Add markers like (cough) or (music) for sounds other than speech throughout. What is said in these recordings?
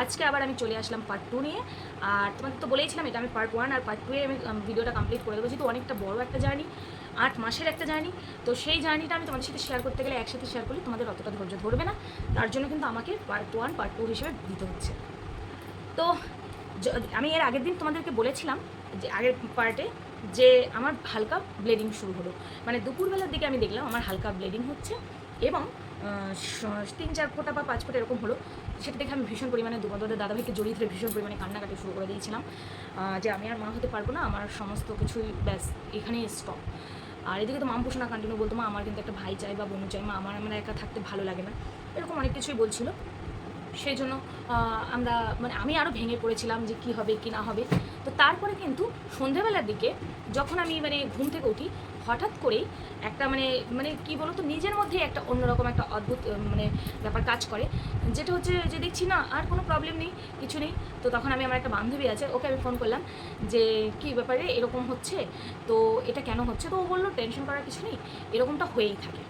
আজকে আবার আমি চলে আসলাম পার্ট টু নিয়ে। আর তোমাদের তো বলেইছিলাম এটা আমি পার্ট ওয়ান আর পার্ট টুয়ে আমি ভিডিওটা কমপ্লিট করে দেবো। যেহেতু অনেকটা বড় একটা জার্নি আট মাসের একটা জার্নি তো সেই জার্নিটা আমি তোমাদের সাথে শেয়ার করতে গেলে একসাথে শেয়ার করলে তোমাদের অতটা ধৈর্য ধরবে না। তার জন্য কিন্তু আমাকে পার্ট ওয়ান পার্ট টু হিসেবে দিতে হচ্ছে। তো আমি এর আগের দিন তোমাদেরকে বলেছিলাম যে, আগের পার্টে যে আমার হালকা ব্লিডিং শুরু হলো। মানে দুপুরবেলার দিকে আমি দেখলাম আমার হালকা ব্লিডিং হচ্ছে এবং তিন চার ফোটা বা পাঁচ ফোটা এরকম হলো। সেটা দেখে আমি ভীষণ পরিমাণে দুবন্ধদের দাদাভাইকে জড়িয়ে ধরে ভীষণ পরিমাণে কান্নাকাটি শুরু করে দিয়েছিলাম। যে আমি আর মা হতে পারব না, আমার সমস্ত কিছুই ব্যাস এখানেই স্টপ আর এদিকে তো মাম পোষণা কন্টিনিউ বলতো, মা, আমার কিন্তু একটা ভাই চাই বা বোন চাই, মা, আমার আমার একা থাকতে ভালো লাগে না। এরকম অনেক কিছুই বলছিল। সেই জন্য আমরা মানে আমি আরও ভেঙে পড়েছিলাম যে কি হবে, কি না হবে। তো তারপরে কিন্তু সন্ধেবেলার দিকে যখন আমি মানে ঘুম থেকে উঠি, হঠাৎ করেই একটা মানে মানে কি বলতো, নিজের মধ্যেই একটা অন্যরকম একটা অদ্ভুত মানে ব্যাপার কাজ করে। যেটা হচ্ছে যে দেখছি, না, আর কোনো প্রবলেম নেই, কিছু নেই। তো তখন আমি, আমার একটা বান্ধবী আছে, ওকে আমি ফোন করলাম যে, কি ব্যাপারে? এরকম হচ্ছে? তো এটা কেন হচ্ছে? তো ও বলল টেনশন করার কিছু নেই। এরকমটা হয়েই থাকে,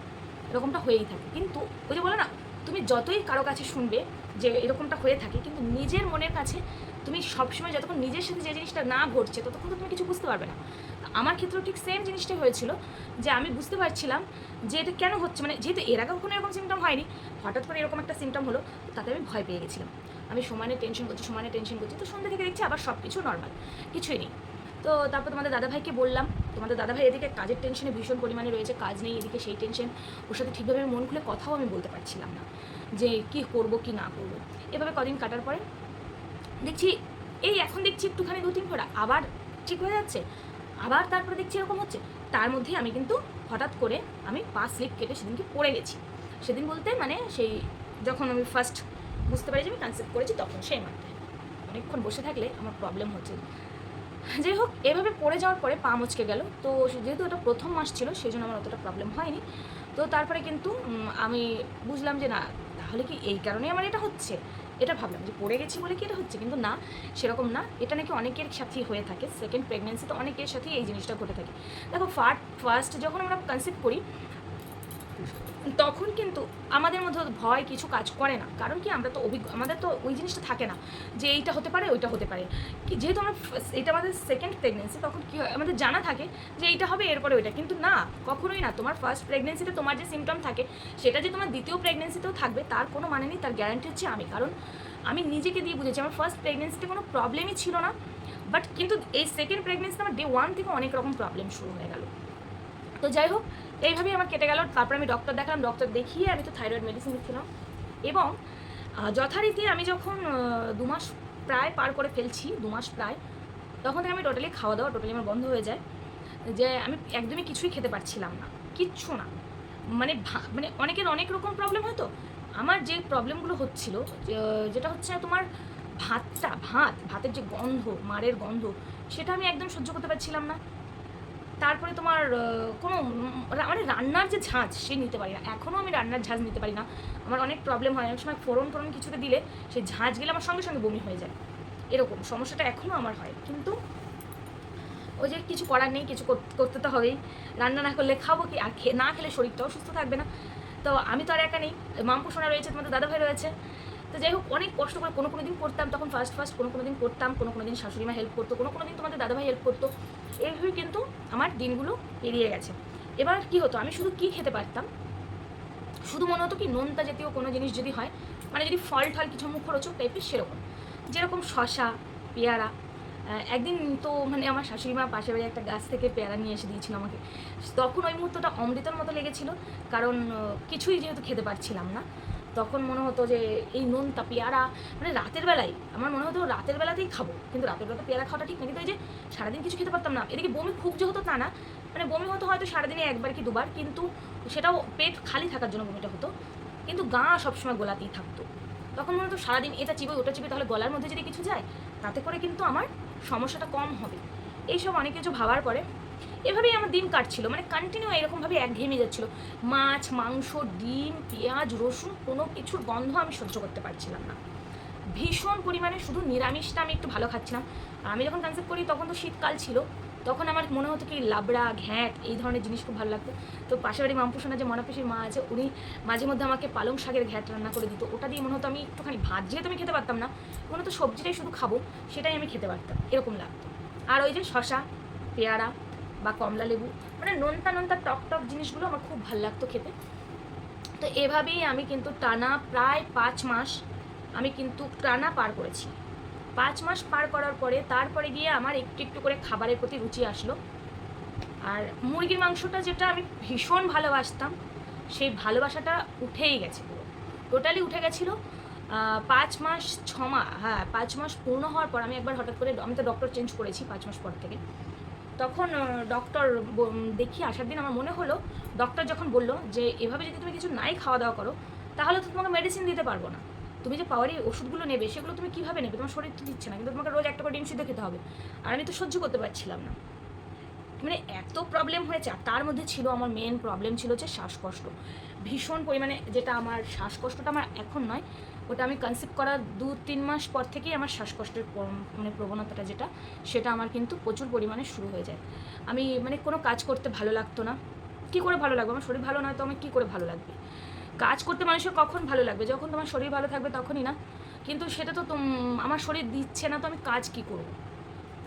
এরকমটা হয়েই থাকে। কিন্তু ওই যে বলে না তুমি যতই কারও কাছে শুনবে যে এরকমটা হয়ে থাকে, কিন্তু নিজের মনের কাছে তুমি সবসময় যতক্ষণ নিজের সাথে যে জিনিসটা না ঘটছে, ততক্ষণ তো তুমি কিছু বুঝতে পারবে না। আমার ক্ষেত্রেও ঠিক সেম জিনিসটাই হয়েছিল, যে আমি বুঝতে পারছিলাম যে এটা কেন হচ্ছে মানে যেহেতু এর আগে কখনো এরকম সিমটম হয়নি, হঠাৎ করে এরকম একটা সিমটম হলো তাতে আমি ভয় পেয়ে গেছিলাম। আমি সমানে টেনশন করছি সমানে টেনশন করছি, তো সন্ধ্যা থেকে দেখছি আবার সব কিছু নর্মাল কিছুই নেই। তো তারপর তোমাদের দাদাভাইকে বললাম, তোমাদের দাদাভাই এদিকে কাজের টেনশনে ভীষণ পরিমাণে রয়েছে, কাজ নেই, এদিকে সেই টেনশন ওর সাথে ঠিকভাবে মন খুলে কথাও আমি বলতে পারছিলাম না, যে কি করব, কি না করব। এভাবে কদিন কাটার পরে দেখছি, এই এখন দেখছি একটুখানি দু তিন ফোঁটা আবার ঠিক হয়ে যাচ্ছে, আবার তারপরে দেখছি এরকম হচ্ছে। তার মধ্যেই আমি কিন্তু হঠাৎ করে আমি পা স্লিপ কেটে সেদিনকে পড়ে গেছি। সেদিন বলতে মানে সেই যখন আমি ফার্স্ট বুঝতে পারি যে আমি কনসেপ্ট করেছি, তখন সেই মাত্রায় অনেকক্ষণ বসে থাকলে আমার প্রবলেম হচ্ছে। যাই হোক, এভাবে পড়ে যাওয়ার পরে পা মচকে গেল। তো যেহেতু এটা প্রথম মাস ছিল সেই জন্য আমার অতটা প্রবলেম হয়নি। তো তারপরে কিন্তু আমি বুঝলাম যে না, তাহলে কি এই কারণেই আমার এটা হচ্ছে? এটা ভাবলাম যে পড়ে গেছি বলে কি এটা হচ্ছে? কিন্তু না, সেরকম না। এটা নাকি অনেকের সাথেই হয়ে থাকে। সেকেন্ড প্রেগনেন্সিতে অনেকের সাথেই এই জিনিসটা ঘটে থাকে। দেখো ফার্ট ফার্স্ট যখন আমরা কনসেপ্ট করি তখন কিন্তু আমাদের মধ্যে ভয় কিছু কাজ করে না। কারণ কি আমরা তো অভিজ্ঞ, আমাদের তো ওই জিনিসটা থাকে না যে এইটা হতে পারে, ওইটা হতে পারে। যেহেতু আমরা এটা আমাদের সেকেন্ড প্রেগনেন্সি তখন কী হয়, আমাদের জানা থাকে যে এইটা হবে, এরপরে ওইটা। কিন্তু না, কখনোই না। তোমার ফার্স্ট প্রেগনেন্সিতে তোমার যে সিমটম থাকে, সেটা যে তোমার দ্বিতীয় প্রেগনেন্সিতেও থাকবে, তার কোনো মানে নেই, তার গ্যারান্টি হচ্ছে আমি। কারণ আমি নিজেকে দিয়ে বুঝেছি, আমার ফার্স্ট প্রেগনেন্সিতে কোনো প্রবলেমই ছিল না। বাট কিন্তু এই সেকেন্ড প্রেগনেন্সিতে আমার ডে ওয়ান থেকে অনেক রকম প্রবলেম শুরু হয়ে গেল। তো যাই হোক, এইভাবেই আমার কেটে গেল। তারপর আমি ডক্টর দেখালাম ডক্টর দেখিয়ে আমি তো থাইরয়েড মেডিসিন দিচ্ছিলাম। এবং যথারীতি আমি যখন দু মাস প্রায় পার করে ফেলছি, দু মাস প্রায়, তখন থেকে আমি টোটালি খাওয়া দাওয়া টোটালি আমার বন্ধ হয়ে যায়। যে আমি একদমই কিছুই খেতে পারছিলাম না, কিচ্ছু না। মানে মানে অনেকের অনেক রকম প্রবলেম হয়তো আমার যে প্রবলেমগুলো হচ্ছিল যেটা হচ্ছে তোমার ভাতটা, ভাত, ভাতের যে গন্ধ মারের গন্ধ, সেটা আমি একদম সহ্য করতে পারছিলাম না। তারপরে তোমার কোনো মানে রান্নার যে ঝাঁজ, সে নিতে পারি না। এখনও আমি রান্নার ঝাঁজ নিতে পারি না। আমার অনেক প্রবলেম হয়। অনেক সময় ফোরন টোড়ন কিছুতে দিলে সেই ঝাঁজ গেলে আমার সঙ্গে সঙ্গে বমি হয়ে যায়। এরকম। সমস্যাটা এখনও আমার হয়। কিন্তু ওই যে কিছু করার নেই, কিছু কর- করতে তো হবেই। রান্না না করলে খাব কি? আর না খেলে শরীরটাও সুস্থ থাকবে না। তো আমি তো আর একা নেই। মামপু সোনা রয়েছে, তোমাদের দাদাভাই রয়েছে। তো যাই হোক, অনেক কষ্ট করে কোনো কোনো দিন করতাম, তখন ফার্স্ট ফার্স্ট কোনো কোনো দিন করতাম, কোনো কোনো দিন শাশুড়ি মা হেল্প করতো, কোনো কোনো দিন তোমাদের দাদাভাই হেল্প করতো। এইভাবে কিন্তু আমার দিনগুলো এড়িয়ে গেছে। এবার কি হতো, আমি শুধু কি খেতে পারতাম? শুধু মনে হতো কি নোনতা জাতীয় কোনো জিনিস যদি হয় মানে যদি ফল টল কিছু মুখরোচক টাইপের সেরকম। যেরকম শশা পেয়ারা একদিন তো মানে আমার শাশুড়ি মা পাশের বাড়ি একটা গাছ থেকে পেয়ারা নিয়ে এসে দিয়েছিল আমাকে। তখন ওই মুহূর্তটা অমৃতের মতো লেগেছিল, কারণ কিছুই যেহেতু খেতে পারছিলাম না। তখন মনে হতো যে এই নোনতা পেয়ারা মানে রাতের বেলায়, আমার মনে হতো রাতের বেলাতেই খাব, কিন্তু রাতের বেলাতে পেয়ারা খাওয়াটা ঠিক না, কিন্তু ওই যে সারাদিন কিছু খেতে পারতাম না, এদিকে বমি খুব যে হতো তা না মানে বমি হতো হয়তো সারাদিনে একবার কি দুবার, কিন্তু সেটাও পেট খালি থাকার জন্য বমিটা হতো, কিন্তু গা সবসময় গোলাতেই থাকতো। তখন মনে হতো সারাদিন এটা চিবোই ওটা চিবি, তাহলে গলার মধ্যে যদি কিছু যায়, তাতে করে কিন্তু আমার সমস্যাটা কম হবে। এইসব অনেক কিছু ভাবার পরে এভাবেই আমার দিন কাটছিল। মানে কন্টিনিউ এরকমভাবে একঘেয়েমে যাচ্ছিল। মাছ, মাংস, ডিম, পেঁয়াজ, রসুন কোনো কিছুর গন্ধ আমি সহ্য করতে পারছিলাম না। ভীষণ পরিমাণে শুধু নিরামিষটা আমি একটু ভালো খাচ্ছিলাম। আমি যখন কনসেপ্ট করি তখন তো শীতকাল ছিল। তখন আমার মনে হতো কি লাবড়া, ঘ্যাঁট এই ধরনের জিনিস খুব ভালো লাগতো। তো পাশের বাড়ি মামপুসোনা যে মনাপিসির মা আছে, উনি মাঝে মধ্যে আমাকে পালং শাকের ঘ্যাঁট রান্না করে দিত। ওটা দিয়ে মনে হতো আমি একটুখানি ভাত যেহেতু আমি খেতে পারতাম না, মনে হতো সবজিটাই শুধু খাব, সেটাই আমি খেতে পারতাম। এরকম লাগতো। আর ওই যে শশা পেয়ারা বা কমলা লেবু মানে নোনতা নোনতা টক টক জিনিসগুলো আমার খুব ভালো লাগতো খেতে। তো এভাবেই আমি কিন্তু টানা প্রায় পাঁচ মাস আমি কিন্তু টানা পার করেছি। পাঁচ মাস পার করার পরে তারপরে গিয়ে আমার একটু একটু করে খাবারের প্রতি রুচি আসলো। আর মুরগির মাংসটা যেটা আমি ভীষণ ভালোবাসতাম, সেই ভালোবাসাটা উঠেই গেছে পুরো। টোটালি উঠে গেছিল পাঁচ মাস, ছ মাস হ্যাঁ পাঁচ মাস পূর্ণ হওয়ার পর আমি একবার হঠাৎ করে, আমি তো ডক্টর চেঞ্জ করেছি পাঁচ মাস পর থেকে। তখন ডক্টর দেখি আসার দিন আমার মনে হলো ডক্টর যখন বলল যে, এভাবে যদি তুমি কিছু নাই খাওয়া দাওয়া করো, তাহলে তো তোমাকে মেডিসিন দিতে পারব না। তুমি যে পাওয়ারি ওষুধগুলো নেবে, সেগুলো তুমি কীভাবে নেবে? তোমার শরীর তো দিচ্ছে না, কিন্তু তোমাকে রোজ একটা করে ডিম সিদ্ধ খেতে হবে। আর আমি তো সহ্য করতে পারছিলাম না। মানে এত প্রবলেম হয়েছে, আর তার মধ্যে ছিল আমার মেন প্রবলেম ছিল যে শ্বাসকষ্ট। ভীষণ পরিমাণে যেটা আমার শ্বাসকষ্টটা আমার এখন নয় ওটা আমি কনসেপ্ট করার দু, তিন মাস পর থেকেই আমার শ্বাসকষ্টের মানে প্রবণতাটা যেটা, সেটা আমার কিন্তু প্রচুর পরিমাণে শুরু হয়ে যায়। আমি মানে কোনো কাজ করতে ভালো লাগতো না। কী করে ভালো লাগবে? আমার শরীর ভালো নয় তো আমার কী করে ভালো লাগবে? কাজ করতে মানুষের কখন ভালো লাগবে? যখন তোমার শরীর ভালো থাকবে তখনই না। কিন্তু সেটা তো আমার শরীর দিচ্ছে না তো আমি কাজ কী করব?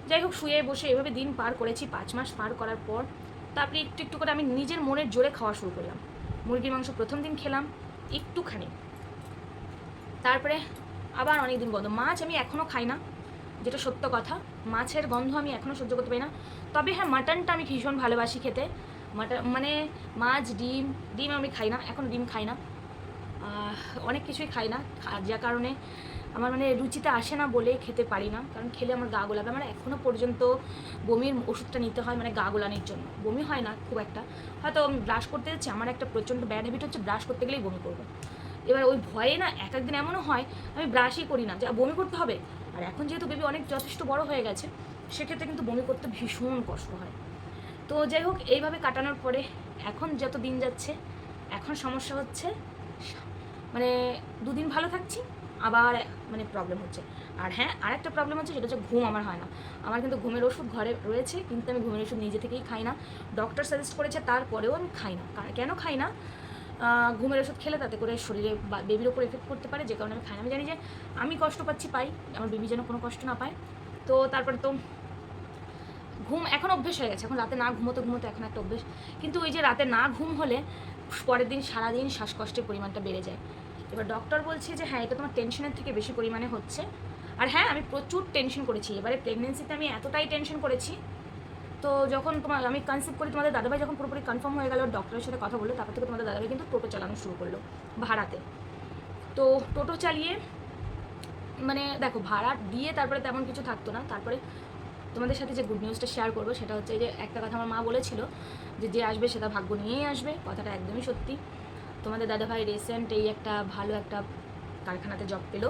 যাই হোক, শুয়ে বসে এভাবে দিন পার করেছি, পাঁচ মাস পার করার পর, তারপরে একটু একটু করে আমি নিজের মনের জোরে খাওয়া শুরু করলাম। মুরগির মাংস প্রথম দিন খেলাম, একটুখানি। তারপরে আবার অনেক দিন বন্ধ। মাছ আমি এখনও খাই না, যেটা সত্য কথা। মাছের গন্ধ আমি এখনও সহ্য করতে পারি না। তবে হ্যাঁ মাটনটা আমি ভীষণ ভালোবাসি খেতে। মাটন মানে মাছ, ডিম ডিম আমি খাই না, এখন ডিম খাই না। অনেক কিছুই খাই না। যার কারণে আমার মানে রুচিতে আসে না বলে খেতে পারি না। কারণ খেলে আমার গা গোলাবে। আমার এখনও পর্যন্ত বমির ওষুধটা নিতে হয় মানে গা গোলানোর জন্য। বমি হয় না খুব একটা। হয়তো ব্রাশ করতে যাচ্ছি, আমার একটা প্রচণ্ড ব্যাড হ্যাবিট হচ্ছে ব্রাশ করতে গেলেই বমি করব। এবার ওই ভয়ে না এক একদিন এমনও হয়, আমি ব্রাশই করি না, যে বমি করতে হবে? আর এখন যেহেতু বেবি অনেক যথেষ্ট বড় হয়ে গেছে, সেক্ষেত্রে কিন্তু বমি করতে ভীষণ কষ্ট হয়। তো যাই হোক, এইভাবে কাটানোর পরে এখন যত দিন যাচ্ছে, এখন সমস্যা হচ্ছে মানে দুদিন ভালো থাকছি, আবার মানে প্রবলেম হচ্ছে। আর হ্যাঁ আরেকটা প্রবলেম হচ্ছে, সেটা হচ্ছে ঘুম আমার হয় না। আমার কিন্তু ঘুমের ওষুধ ঘরে রয়েছে, কিন্তু আমি ঘুমের ওষুধ নিজে থেকেই খাই না। ডক্টর সাজেস্ট করেছে, তারপরেও আমি খাই না। কেন খাই না? ঘুমের ওষুধ খেলে তাতে করে শরীরে বেবির ওপর এফেক্ট করতে পারে, যে কারণে আমি খাই না। আমি জানি যে আমি কষ্ট পাচ্ছি, পাই, আমার বেবি যেন কোনো কষ্ট না পায়। তো তারপরে তো ঘুম এখন অভ্যেস হয়ে গেছে। এখন রাতে না ঘুমোতে ঘুমোতে এখন একটা অভ্যেস। কিন্তু ওই যে রাতে না ঘুম হলে পরের দিন সারাদিন শ্বাসকষ্টের পরিমাণটা বেড়ে যায়। এবার ডক্টর বলছে যে হ্যাঁ এটা তোমার টেনশনের থেকে বেশি পরিমাণে হচ্ছে। আর হ্যাঁ আমি প্রচুর টেনশন করেছি। এবারে প্রেগনেন্সিতে আমি এতটাই টেনশন করেছি তো যখন তোমার, আমি কনসেপ্ট করি, তোমাদের দাদাভাই যখন পুরোপুরি কনফার্ম হয়ে গেল ডক্টরের সাথে কথা বলল, তারপর থেকে তোমাদের দাদাভাই কিন্তু টোটো চালানো শুরু করল, ভাড়াতে। তো টোটো চালিয়ে মানে দেখো, ভাড়া দিয়ে তারপরে তেমন কিছু থাকতো না, তারপরে তোমাদের সাথে যে গুড নিউজটা শেয়ার করব, সেটা হচ্ছে যে একটা কথা আমার মা বলেছিল, যে যে আসবে সেটা ভাগ্য নিয়েই আসবে, কথাটা একদমই সত্যি। তোমাদের দাদাভাই রিসেন্ট এই একটা ভালো একটা কারখানাতে জব পেল।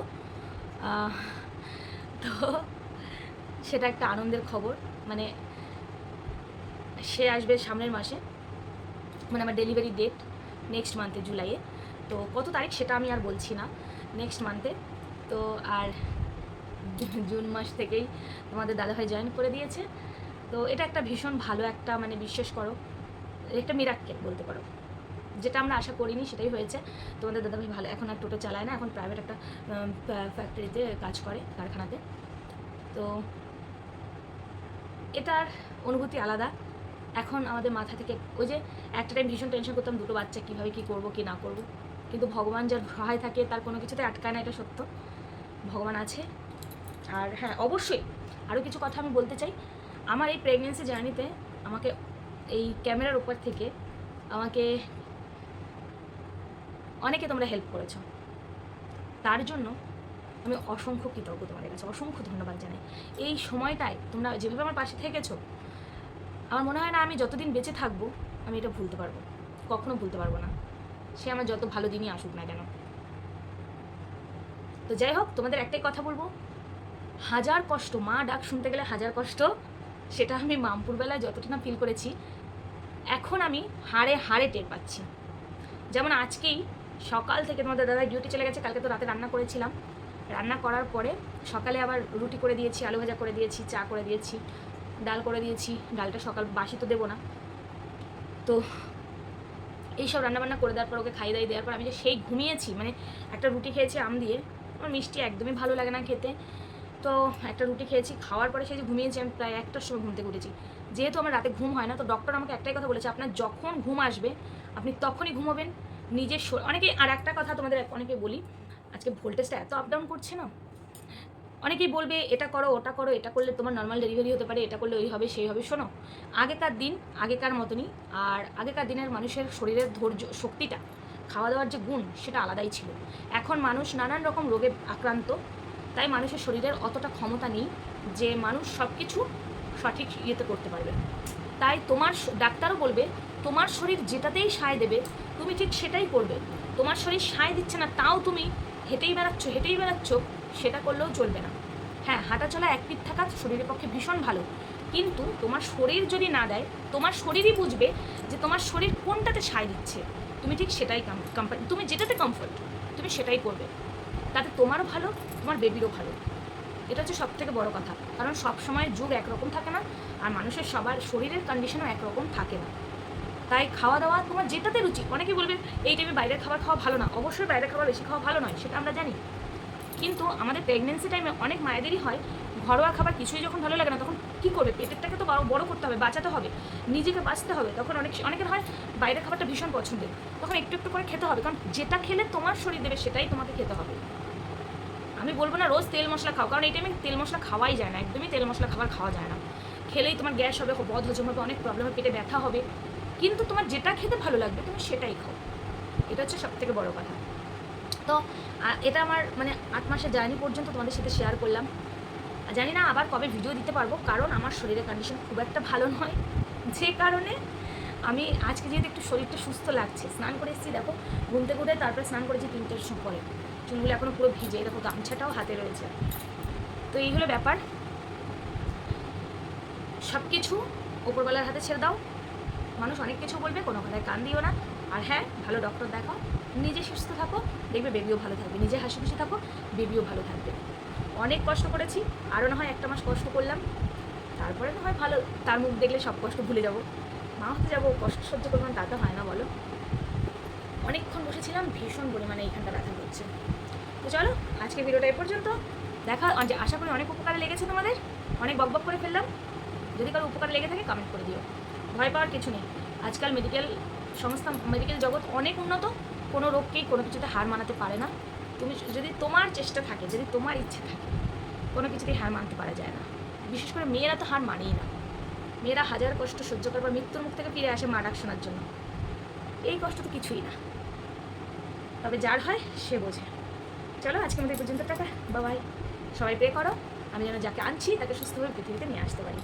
তো সেটা একটা আনন্দের খবর মানে সে আসবে সামনের মাসে মানে আমার ডেলিভারি ডেট নেক্সট মান্থে জুলাইয়ে তো কত তারিখ সেটা আমি আর বলছি না নেক্সট মান্থে তো আর (laughs) জুন মাস থেকেই তোমাদের দাদাভাই জয়েন করে দিয়েছে। তো এটা একটা ভীষণ ভালো একটা মানে বিশ্বাস করো, একটা মিরাক্কেল বলতে পারো। যেটা আমরা আশা করিনি, সেটাই হয়েছে। তোমাদের দাদাভাই ভালো, এখন আর টোটো চালায় না, এখন প্রাইভেট একটা ফ্যাক্টরিতে কাজ করে, কারখানাতে। তো এটার অনুভূতি আলাদা। এখন আমাদের মাথা থেকে ওই যে একটা টাইম ভীষণ টেনশন করতাম দুটো বাচ্চা কীভাবে কী করব, কি না করব। কিন্তু ভগবান যার সহায় থাকে তার কোনো কিছুতে আটকায় না, এটা সত্য। ভগবান আছে। আর হ্যাঁ অবশ্যই আরও কিছু কথা আমি বলতে চাই। আমার এই প্রেগনেন্সি জার্নিতে আমাকে এই ক্যামেরার উপর থেকে আমাকে অনেকে তোমরা হেল্প করেছ। তার জন্য আমি অসংখ্য কৃতজ্ঞ তোমাদের কাছে, অসংখ্য ধন্যবাদ জানাই। এই সময়টায় তোমরা যেভাবে আমার পাশে থেকেছো আমার মনে হয় না আমি যতদিন বেঁচে থাকব, আমি এটা ভুলতে পারব। কখনো ভুলতে পারব না। সে আমার যত ভালো দিনই আসুক না কেন। তো যাই হোক, তোমাদের একটাই কথা বলব। হাজার কষ্ট, মা ডাক শুনতে গেলে হাজার কষ্ট, সেটা আমি মামপুর বেলায় যতটা না ফিল করেছি, এখন আমি হাড়ে হাড়ে টের পাচ্ছি। যেমন আজকেই সকাল থেকে তোমাদের দাদা ডিউটি চলে গেছে, কালকে তো রাতে রান্না করেছিলাম। রান্না করার পরে সকালে আবার রুটি করে দিয়েছি, আলু ভাজা করে দিয়েছি, চা করে দিয়েছি। ডাল করে দিয়েছি, ডালটা সকাল, বাসি তো দেবো না। তো এইসব রান্নাবান্না করে দেওয়ার পর ওকে খাইয়ে দাইয়ে দেওয়ার পর আমি যে সেই ঘুমিয়েছি মানে একটা রুটি খেয়েছি আম দিয়ে, আমার মিষ্টি একদমই ভালো লাগে না খেতে। তো একটা রুটি খেয়েছি, খাওয়ার পরে সেই যে ঘুমিয়েছি, আমি প্রায় একটার সময় ঘুমতে উঠেছি। যেহেতু আমার রাতে ঘুম হয় না, তো ডক্টর আমাকে একটাই কথা বলেছে, আপনার যখন ঘুম আসবে, আপনি তখনই ঘুমাবেন। নিজের অনেকেই আর একটা কথা তোমাদের অনেকে বলি, আজকে ভোল্টেজটা এত আপ ডাউন করছে না। অনেকেই বলবে, এটা করো, ওটা করো, এটা করলে তোমার নর্মাল ডেলিভারি হতে পারে, এটা করলে ওই হবে, সেই হবে। শোনো, আগেকার দিন, আগেকার মতনই, আর আগেকার দিনের মানুষের শরীরের ধৈর্য, শক্তিটা খাওয়া দাওয়ার যে গুণ, সেটা আলাদাই ছিল। এখন মানুষ নানান রকম রোগে আক্রান্ত, তাই মানুষের শরীরের অতটা ক্ষমতা নেই যে মানুষ সব কিছু সঠিক ইয়েতে করতে পারবে। তাই তোমার ডাক্তারও বলবে, তোমার শরীর যেটাতেই সায় দেবে, তুমি ঠিক সেটাই করবে। তোমার শরীর সায় দিচ্ছে না, তাও তুমি হেঁটেই বেড়াচ্ছ হেঁটেই বেড়াচ্ছ সেটা করলেও চলবে না। হ্যাঁ হাঁটা চলা অ্যাক্টিভ থাকা শরীরের পক্ষে ভীষণ ভালো। কিন্তু তোমার শরীর যদি না দেয়, তোমার শরীরই বুঝবে যে তোমার শরীর কোনটাতে সায় দিচ্ছে। তুমি ঠিক সেটাই কম্পানি তুমি যেটাতে কমফোর্ট তুমি সেটাই করবে। তাতে তোমারও ভালো, তোমার বেবিরও ভালো। এটা হচ্ছে সব থেকে বড় কথা। কারণ সব সময় যুগ একরকম থাকে না, আর মানুষের সবার শরীরের কন্ডিশনও একরকম থাকে না। তাই খাওয়া দাওয়া তোমার যেটাতে রুচি, অনেকে বলবে, এই টাইমে বাইরের খাবার খাওয়া ভালো না। অবশ্যই বাইরের খাবার বেশি খাওয়া ভালো নয়, সেটা আমরা জানি। কিন্তু আমাদের প্রেগনেন্সি টাইমে অনেক মায়েদেরই হয়, ঘরোয়া খাবার কিছুই যখন ভালো লাগে না, তখন কী করবে? পেটেরটাকে তো বড় বড় করতে হবে, বাঁচাতে হবে, নিজেকে বাঁচতে হবে। তখন অনেক অনেকের হয় বাইরের খাবারটা ভীষণ পছন্দের, তখন একটু একটু করে খেতে হবে, কারণ যেটা খেলে তোমার শরীর দেবে সেটাই তোমাকে খেতে হবে। আমি বলব না রোজ তেল মশলা খাও, কারণ এই টাইমে তেল মশলা খাওয়াই যায় না, একদমই তেল মশলা খাবার খাওয়া যায় না। খেলেই তোমার গ্যাস হবে বদ হজম হবে, অনেক প্রবলেম হবে পেটে ব্যথা হবে, কিন্তু তোমার যেটা খেতে ভালো লাগবে তুমি সেটাই খাও। এটা হচ্ছে সব থেকে বড় কথা। তো এটা আমার মানে আট মাসের জার্নি পর্যন্ত তোমাদের সাথে শেয়ার করলাম। জানি না আবার কবে ভিডিও দিতে পারব, কারণ আমার শরীরের কন্ডিশন খুব একটা ভালো নয়। যে কারণে আমি আজকে যেহেতু একটু শরীরটা সুস্থ লাগছে, স্নান করে এসেছি, দেখো ঘুমতে উঠে তারপরে স্নান করেছি তিনটের সময় পরে। চুলগুলো এখনও পুরো ভিজে, দেখো, গামছাটাও হাতে রয়েছে। তো এই হলো ব্যাপার। সব কিছু ওপরবেলার হাতে ছেড়ে দাও। মানুষ অনেক কিছু বলবে, কোনো কথায় কান দিও না। আর হ্যাঁ ভালো ডক্টর দেখাও। নিজে সুস্থ থাকো, দেখবে বেবিও ভালো থাকবে। নিজে হাসি খুশি থাকো বেবিও ভালো থাকবে। অনেক কষ্ট করেছি আরও না হয় একটা মাস কষ্ট করলাম। তারপরে না হয় ভালো, তার মুখ দেখলে সব কষ্ট ভুলে যাব। মা হতে যাব, কষ্ট সহ্য করব তা তো হয় না, বলো। অনেকক্ষণ বসেছিলাম, ভীষণ পরিমাণে এইখানটা ব্যথা করছে। তো চলো আজকে ভিডিওটা এ পর্যন্ত। দেখা, আজ- আশা করি অনেক উপকারে লেগেছে তোমাদের। অনেক বকবক করে ফেললাম। যদি কারও উপকারে লেগে থাকে কমেন্ট করে দিও। ভয় পাওয়ার কিছু নেই। আজকাল মেডিকেল সংস্থা মেডিকেল জগৎ অনেক উন্নত। কোনো রোগকেই কোনো কিছুতে হার মানাতে পারে না। তুমি যদি তোমার চেষ্টা থাকে, যদি তোমার ইচ্ছে থাকে, কোনো কিছুতেই হার মানতে পারা যায় না। বিশেষ করে মেয়েরা তো হার মানেই না। মেয়েরা হাজার কষ্ট সহ্য করার পর মৃত্যুর মুখ থেকে ফিরে আসে মা ডাক শোনার জন্য। এই কষ্ট তো কিছুই না। তবে যার হয়, সে বোঝে। চলো আজকে আমাদের পর্যন্ত টাকা বাবাই সবাই পে করো। আমি যেন যাকে আনছি, তাকে সুস্থভাবে পৃথিবীতে নিয়ে আসতে পারি।